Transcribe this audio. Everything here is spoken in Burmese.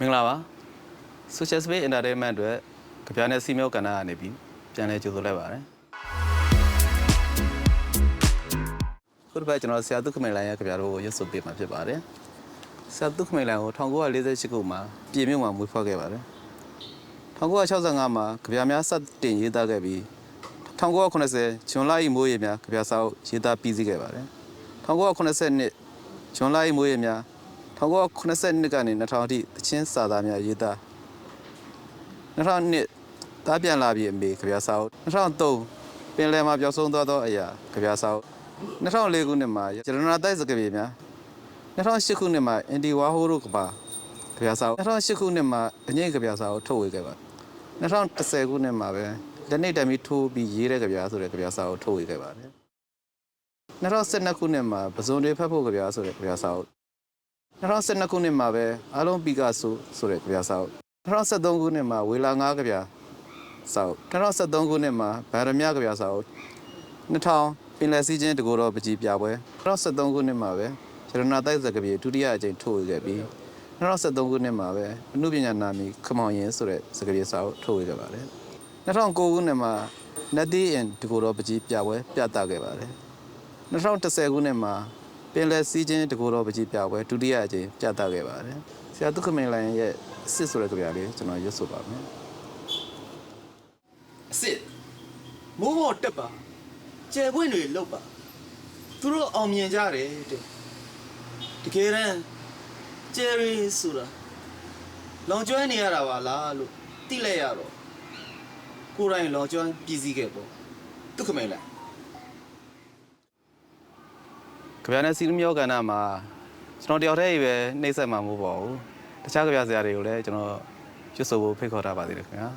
မင်္ဂလာပါ Social Space Entertainment အတွက်ကြပြနဲ့စီမျိုးကဏ္ဍကနေပြီးပြန်လဲကြိုဆိုလိုက်ပါတယ်ခုတစ်ပတ်ကျွန်တော်ဆရာတုခမိန်လိုင်းရဲ့ကြပြတို့ကိုရွတ်ဆိုပေးမှာဖြစ်ပါတယ်ဆရာတုခမိန်လိုင်းကို1948ခုမှာပြည်မြို့မှာမွေးဖွားခဲ့ပါတယ်1965မှာကြပြများစတင်ရေးသားခဲ့ပြီး1980ဂျွန်လ၏မိုးရေများကြပြစာအုပ်ရေးသားပြီးစီးခဲ့ပါတယ်1982ဂျွန်လ၏မိုးရေများ 1982ကနေ2000အထိတချင်းစာသားများရေးသား2002တားပြန်လာပြီအမေကြပြစာအုပ်2003ပင်လယ်မှာပျောက်ဆုံးသွားသောအရာကြပြစာအုပ်2004ခုနှစ်မှာရတနာတိုက်စကပြေများ2008ခုနှစ်မှာအင်ဒီဝါဟိုတို့ကပါကြပြစာအုပ်2008ခုနှစ်မှာအငိမ့်ကြပြစာအုပ်ထုတ်ဝေခဲ့ပါတယ်2010ခုနှစ်မှာပဲလက်နေတံမီထိုးပြီးရေးတဲ့ကြပြဆိုတဲ့ကြပြစာအုပ်ထုတ်ဝေခဲ့ပါတယ်2012ခုနှစ်မှာပဇွန်တွေဖတ်ဖို့ကြပြဆိုတဲ့ကြပြစာအုပ် 2012ခုနှစ်မှာပဲအားလုံးပီကာဆိုဆိုတဲ့ကြပြစာအုပ်2013ခုနှစ်မှာဝေလာ9ကြပြစာအုပ်2013ခုနှစ်မှာဗာရမြကြပြစာအုပ်2000ပင်လယ်စီးချင်းတကူတော်ပကြီးပြပွဲ2013ခုနှစ်မှာပဲရတနာတိုက်စကပြေဒုတိယအကြိမ်ထုတ်ဝေခဲ့ပြီး2013ခုနှစ်မှာပဲအမှုပညာနာမီခမောင်ရင်ဆိုတဲ့စကားပြေစာအုပ်ထုတ်ဝေခဲ့ပါတယ်2009ခုနှစ်မှာနတ်တီအင်တကူတော်ပကြီးပြပွဲပြသခဲ့ပါတယ်2010ခုနှစ်မှာ ပင်လယ်စီးချင်းတကူတော်ပကြီးပြပွဲဒုတိယအကြိမ်ပြသခဲ့ပါတယ်ဆရာဒုက္ခမင်းလိုင်ရဲ့အစ်စ်ဆိုတဲ့ကြပြလေးကျွန်တော်ရွတ်ဆိုပါမယ်အစ်စ်မိုးပေါ်တက်ပါကျယ်ပွင့်တွေလောက်ပါသူတို့အောင်မြင်ကြတယ်တဲ့တကယ်တမ်းကျယ်ရီဆိုတာလောင်ကျွမ်းနေရတာပါလားလို့သိလိုက်ရတော့ကိုယ်တိုင်လောင်ကျွမ်းပြည်စည်းခဲ့ပေါ့ဒုက္ခမဲလား ကြပြနဲ့စီးမျိုးကဏ္ဍမှာကျွန်တော်တယောက်တည်းပဲနှိမ့်ဆက်မှာမဟုတ်ပါဘူးတခြားကြပြဆရာတွေကိုလည်းကျွန်တော်ရွတ်ဆိုဖို့ဖိတ်ခေါ်ထားပါသေးတယ်ခင်ဗျာ